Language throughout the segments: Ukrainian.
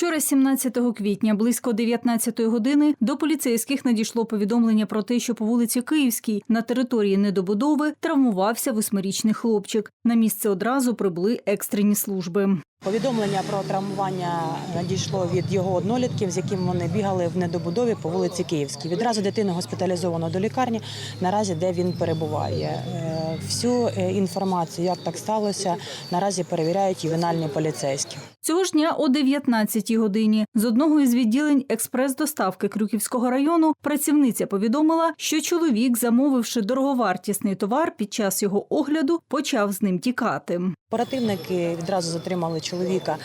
Вчора, 17 квітня, близько 19 години, до поліцейських надійшло повідомлення про те, що по вулиці Київській на території недобудови травмувався восьмирічний хлопчик. На місце одразу прибули екстрені служби. Повідомлення про травмування надійшло від його однолітків, з яким вони бігали в недобудові по вулиці Київській. Відразу дитину госпіталізовано до лікарні, наразі де він перебуває. Е, Всю е, інформацію, як так сталося, наразі перевіряють ювенальні поліцейські. Цього ж дня о 19 годині з одного із відділень експрес-доставки Крюківського району працівниця повідомила, що чоловік, замовивши дороговартісний товар, під час його огляду почав з ним тікати. Оперативники відразу затримали чоловіка,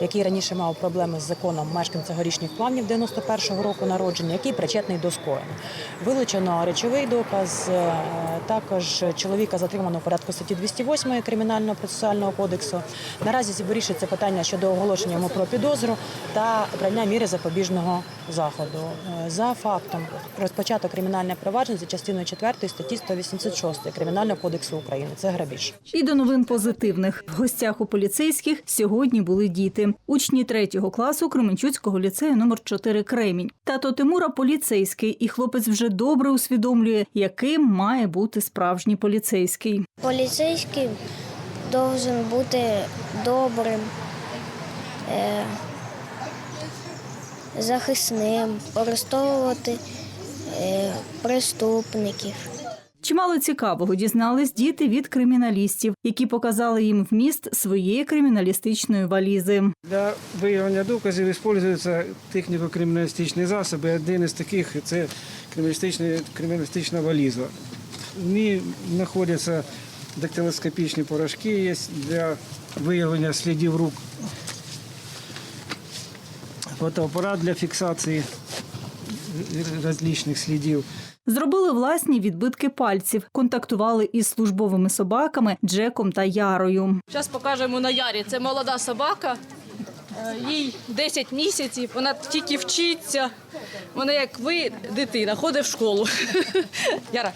який раніше мав проблеми з законом мешканця горішніх плавнів 91-го року народження, який причетний до скоєння. Вилучено речовий доказ. е, Також чоловіка затримано в порядку статті 208 кримінального процесуального кодексу. Наразі вирішується питання щодо оголошення йому про підозру та обрання міри запобіжного заходу. Е, За фактом розпочато кримінальне провадження за частиною 4 статті 186 Кримінального кодексу України. Це грабіж. І до новин позитивних в гостях у поліцейських сьогодні були діти, учні третього класу Кременчуцького ліцею номер 4 Кремінь. Тато Тимура поліцейський, і хлопець вже добре усвідомлює, яким має бути справжній поліцейський. Поліцейський должен бути добрим, е, захисним, арестовувати е, преступників. Чимало цікавого дізнались діти від криміналістів, які показали їм вміст своєї криміналістичної валізи. Для виявлення доказів використовуються техніко-криміналістичні засоби. Один із таких це криміналістична, валіза. В ній знаходяться дактилоскопічні порошки є для виявлення слідів рук. Фотоапарат для фіксації різних слідів. Зробили власні відбитки пальців, контактували із службовими собаками Джеком та Ярою. Зараз покажемо на Ярі. Це молода собака. Е, Їй 10 місяців, вона тільки вчиться. Вона, як ви, дитина, ходить в школу. Яра.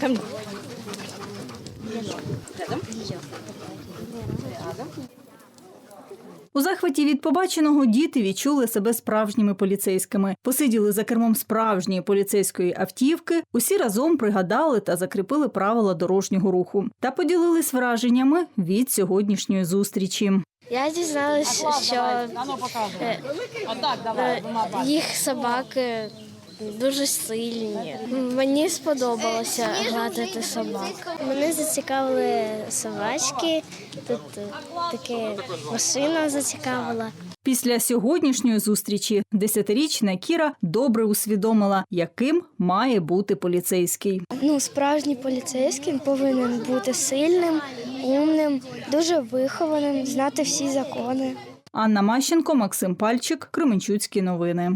Рядом. У захваті від побаченого діти відчули себе справжніми поліцейськими, посиділи за кермом справжньої поліцейської автівки, усі разом пригадали та закріпили правила дорожнього руху та поділились враженнями від сьогоднішньої зустрічі. Я дізналася, що е, е, їх собаки дуже сильні. Мені сподобалося гладити собак. Мене зацікавили собачки, тут е, таке машина зацікавила. Після сьогоднішньої зустрічі десятирічна Кіра добре усвідомила, яким має бути поліцейський. Ну, справжній поліцейський повинен бути сильним, умним, дуже вихованим, знати всі закони. Анна Мащенко, Максим Пальчик, Кременчуцькі новини.